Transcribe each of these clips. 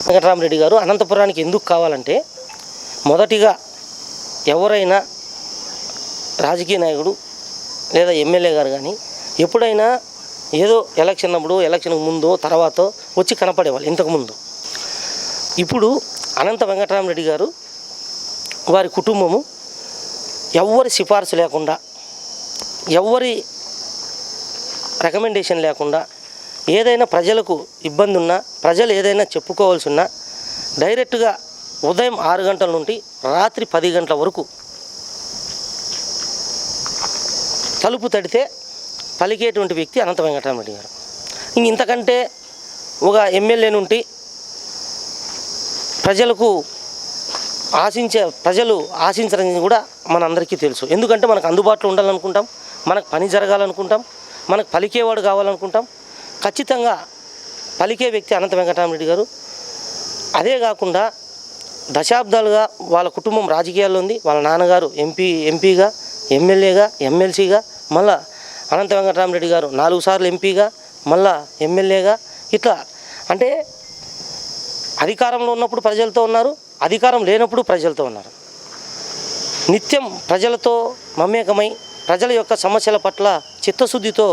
వెంకటరామరెడ్డి గారు అనంతపురానికి ఎందుకు కావాలంటే మొదటిగా ఎవరైనా రాజకీయ నాయకుడు లేదా ఎమ్మెల్యే గారు కానీ ఎప్పుడైనా ఏదో ఎలక్షన్ అప్పుడు ఎలక్షన్ ముందో తర్వాత వచ్చి కనపడేవాళ్ళు ఇంతకుముందు. ఇప్పుడు అనంత వెంకటరామరెడ్డి గారు వారి కుటుంబము ఎవ్వరి సిఫార్సు లేకుండా ఎవ్వరి రికమెండేషన్ లేకుండా ఏదైనా ప్రజలకు ఇబ్బంది ఉన్నా ప్రజలు ఏదైనా చెప్పుకోవాల్సి ఉన్నా డైరెక్ట్గా ఉదయం ఆరు గంటల నుండి రాత్రి పది గంటల వరకు తలుపు తడితే పలికేటువంటి వ్యక్తి అనంత వెంకటరామరెడ్డి గారు. ఇంక ఇంతకంటే ఒక ఎమ్మెల్యే నుండి ప్రజలకు ఆశించే ప్రజలు ఆశించరని కూడా మనందరికీ తెలుసు. ఎందుకంటే మనకు అందుబాటులో ఉండాలనుకుంటాం మనకు పని జరగాలనుకుంటాం మనకు పలికేవాడు కావాలనుకుంటాం ఖచ్చితంగా పలికే వ్యక్తి అనంత వెంకటరామరెడ్డి గారు. అదే కాకుండా దశాబ్దాలుగా వాళ్ళ కుటుంబం రాజకీయాల్లో ఉంది. వాళ్ళ నాన్నగారు ఎంపీ ఎంపీగా ఎమ్మెల్యేగా ఎమ్మెల్సీగా మళ్ళా అనంత వెంకటరామరెడ్డి గారు నాలుగు సార్లు ఎంపీగా మళ్ళా ఎమ్మెల్యేగా ఇట్లా అంటే అధికారంలో ఉన్నప్పుడు ప్రజలతో ఉన్నారు. అధికారం లేనప్పుడు ప్రజలతో ఉన్నారు. నిత్యం ప్రజలతో మమేకమై ప్రజల యొక్క సమస్యల పట్ల చిత్తశుద్ధితో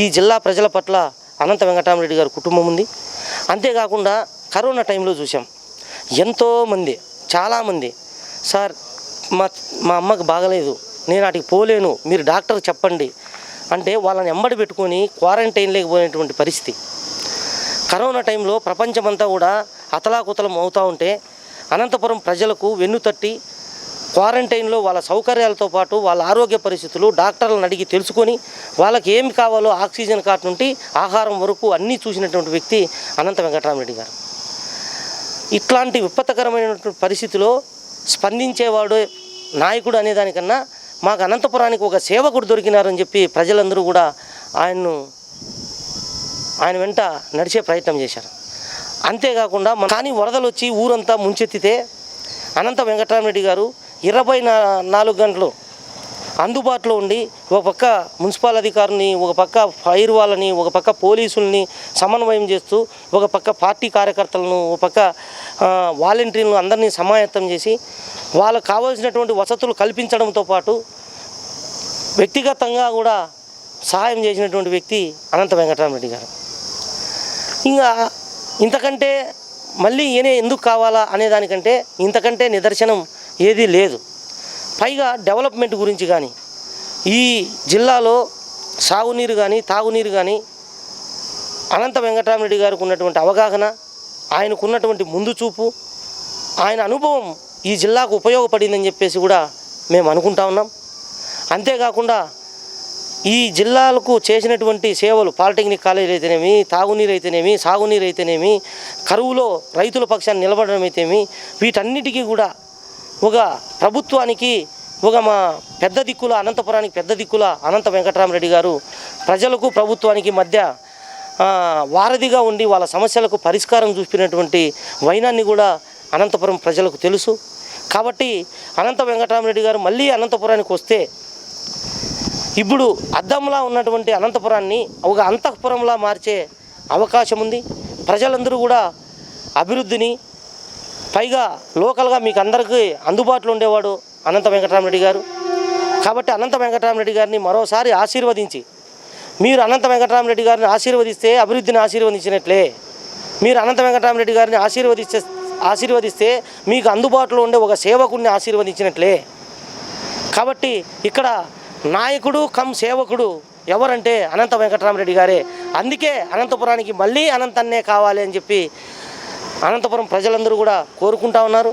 ఈ జిల్లా ప్రజల పట్ల అనంత వెంకటరామరెడ్డి గారి కుటుంబం ఉంది. అంతేకాకుండా కరోనా టైంలో చూసాం ఎంతోమంది చాలామంది సార్ మా మా అమ్మకు బాగలేదు నేను వాటికి పోలేను మీరు డాక్టర్ చెప్పండి. అంటే వాళ్ళని ఎంబడి పెట్టుకొని క్వారంటైన్ లేకపోయినటువంటి పరిస్థితి. కరోనా టైంలో ప్రపంచమంతా కూడా అతలాకుతలం అవుతూ ఉంటే అనంతపురం ప్రజలకు వెన్ను తట్టి క్వారంటైన్లో వాళ్ళ సౌకర్యాలతో పాటు వాళ్ళ ఆరోగ్య పరిస్థితులు డాక్టర్లను అడిగి తెలుసుకొని వాళ్ళకి ఏమి కావాలో ఆక్సిజన్ కార్డు నుండి ఆహారం వరకు అన్నీ చూసినటువంటి వ్యక్తి అనంత వెంకటరామరెడ్డి గారు. ఇట్లాంటి విపత్తకరమైనటువంటి పరిస్థితిలో స్పందించేవాడు నాయకుడు అనేదానికన్నా మాకు అనంతపురానికి ఒక సేవకుడు దొరికినారని చెప్పి ప్రజలందరూ కూడా ఆయన్ను ఆయన వెంట నడిచే ప్రయత్నం చేశారు. అంతేకాకుండా కానీ వరదలు వచ్చి ఊరంతా ముంచెత్తితే అనంత వెంకటరామరెడ్డి గారు ఇరవై నా నాలుగు గంటలు అందుబాటులో ఉండి ఒక పక్క మున్సిపల్ అధికారిని ఒక పక్క ఫైర్ వాళ్ళని ఒక పక్క పోలీసుల్ని సమన్వయం చేస్తూ ఒక పక్క పార్టీ కార్యకర్తలను ఒక పక్క వాలంటీర్లను అందరినీ సమాయత్తం చేసి వాళ్ళకు కావాల్సినటువంటి వసతులు కల్పించడంతో పాటు వ్యక్తిగతంగా కూడా సహాయం చేసినటువంటి వ్యక్తి అనంత వెంకటరామరెడ్డి గారు. ఇంకా ఇంతకంటే మళ్ళీ ఈయన ఎందుకు కావాలా అనే దానికంటే ఇంతకంటే నిదర్శనం ఏదీ లేదు. పైగా డెవలప్మెంట్ గురించి కానీ ఈ జిల్లాలో సాగునీరు కానీ తాగునీరు కానీ అనంత వెంకటరామరెడ్డి గారికి ఉన్నటువంటి అవగాహన ఆయనకు ఉన్నటువంటి ముందు చూపు ఆయన అనుభవం ఈ జిల్లాకు ఉపయోగపడిందని చెప్పేసి కూడా మేము అనుకుంటా ఉన్నాం. అంతేకాకుండా ఈ జిల్లాలకు చేసినటువంటి సేవలు పాలిటెక్నిక్ కాలేజీలు అయితేనేమి తాగునీరు అయితేనేమి సాగునీరు అయితేనేమి కరువులో రైతుల పక్షాన్ని నిలబడడం అయితేమి వీటన్నిటికీ కూడా ఒక ప్రభుత్వానికి ఒక మా పెద్ద దిక్కుల అనంతపురానికి పెద్ద దిక్కుల అనంత వెంకటరామరెడ్డి గారు ప్రజలకు ప్రభుత్వానికి మధ్య వారధిగా ఉండి వాళ్ళ సమస్యలకు పరిష్కారం చూపినటువంటి వైనాన్ని కూడా అనంతపురం ప్రజలకు తెలుసు. కాబట్టి అనంత వెంకటరామరెడ్డి గారు మళ్ళీ అనంతపురానికి వస్తే ఇప్పుడు అద్దంలా ఉన్నటువంటి అనంతపురాన్ని ఒక అంతఃపురంలా మార్చే అవకాశం ఉంది ప్రజలందరూ కూడా అభివృద్ధిని పైగా లోకల్గా మీకు అందరికీ అందుబాటులో ఉండేవాడు అనంత వెంకటరామరెడ్డి గారు. కాబట్టి అనంత వెంకటరామరెడ్డి గారిని మరోసారి ఆశీర్వదించి మీరు అనంత వెంకటరామరెడ్డి గారిని ఆశీర్వదిస్తే అభివృద్ధిని ఆశీర్వదించినట్లే. మీరు అనంత వెంకటరామరెడ్డి గారిని ఆశీర్వదిస్తే ఆశీర్వదిస్తే మీకు అందుబాటులో ఉండే ఒక సేవకుడిని ఆశీర్వదించినట్లే. కాబట్టి ఇక్కడ నాయకుడు కమ్ సేవకుడు ఎవరంటే అనంత వెంకటరామరెడ్డి గారే. అందుకే అనంతపురానికి మళ్ళీ అనంతన్నే కావాలి అని చెప్పి అనంతపురం ప్రజలందరూ కూడా కోరుకుంటా ఉన్నారు.